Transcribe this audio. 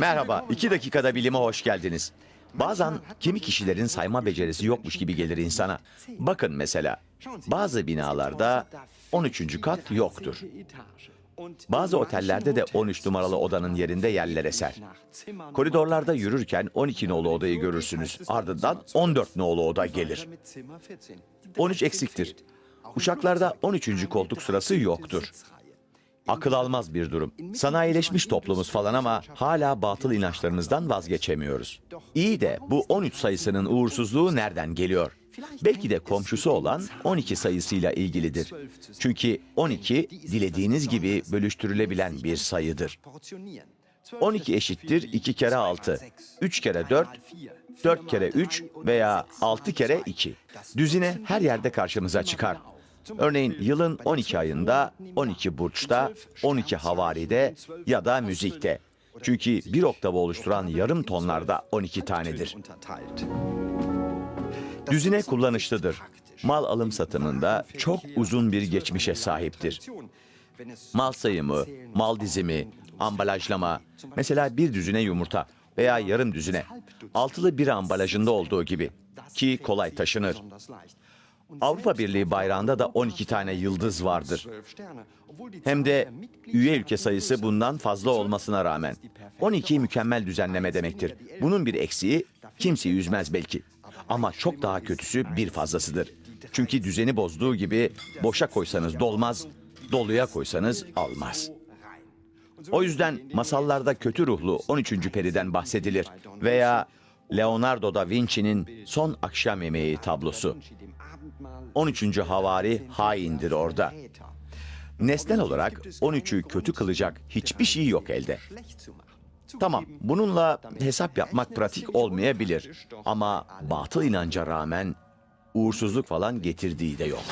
Merhaba, iki dakikada bilime hoş geldiniz. Bazen kimi kişilerin sayma becerisi yokmuş gibi gelir insana. Bakın mesela, bazı binalarda 13. kat yoktur. Bazı otellerde de 13 numaralı odanın yerinde yerler eser. Koridorlarda yürürken 12 nolu odayı görürsünüz. Ardından 14 nolu oda gelir. 13 eksiktir. Uçaklarda 13. koltuk sırası yoktur. Akıl almaz bir durum. Sanayileşmiş toplumuz falan ama hala batıl inançlarımızdan vazgeçemiyoruz. İyi de bu 13 sayısının uğursuzluğu nereden geliyor? Belki de komşusu olan 12 sayısıyla ilgilidir. Çünkü 12 dilediğiniz gibi bölüştürülebilen bir sayıdır. 12 eşittir 2 kere 6, 3 kere 4, 4 kere 3 veya 6 kere 2. Düzine her yerde karşımıza çıkar. Örneğin yılın 12 ayında, 12 burçta, 12 havaride ya da müzikte. Çünkü bir oktavı oluşturan yarım tonlarda 12 tanedir. Düzine kullanışlıdır. Mal alım satımında çok uzun bir geçmişe sahiptir. Mal sayımı, mal dizimi, ambalajlama, mesela bir düzine yumurta veya yarım düzine, altılı bir ambalajında olduğu gibi ki kolay taşınır. Avrupa Birliği bayrağında da 12 tane yıldız vardır. Hem de üye ülke sayısı bundan fazla olmasına rağmen. 12 mükemmel düzenleme demektir. Bunun bir eksiği kimseyi üzmez belki. Ama çok daha kötüsü bir fazlasıdır. Çünkü düzeni bozduğu gibi boşa koysanız dolmaz, doluya koysanız almaz. O yüzden masallarda kötü ruhlu 13. periden bahsedilir veya Leonardo da Vinci'nin Son Akşam Yemeği tablosu. 13. havari haindir orada. Nesnel olarak 13'ü kötü kılacak hiçbir şey yok elde. Tamam, bununla hesap yapmak pratik olmayabilir. Ama batıl inanca rağmen uğursuzluk falan getirdiği de yok.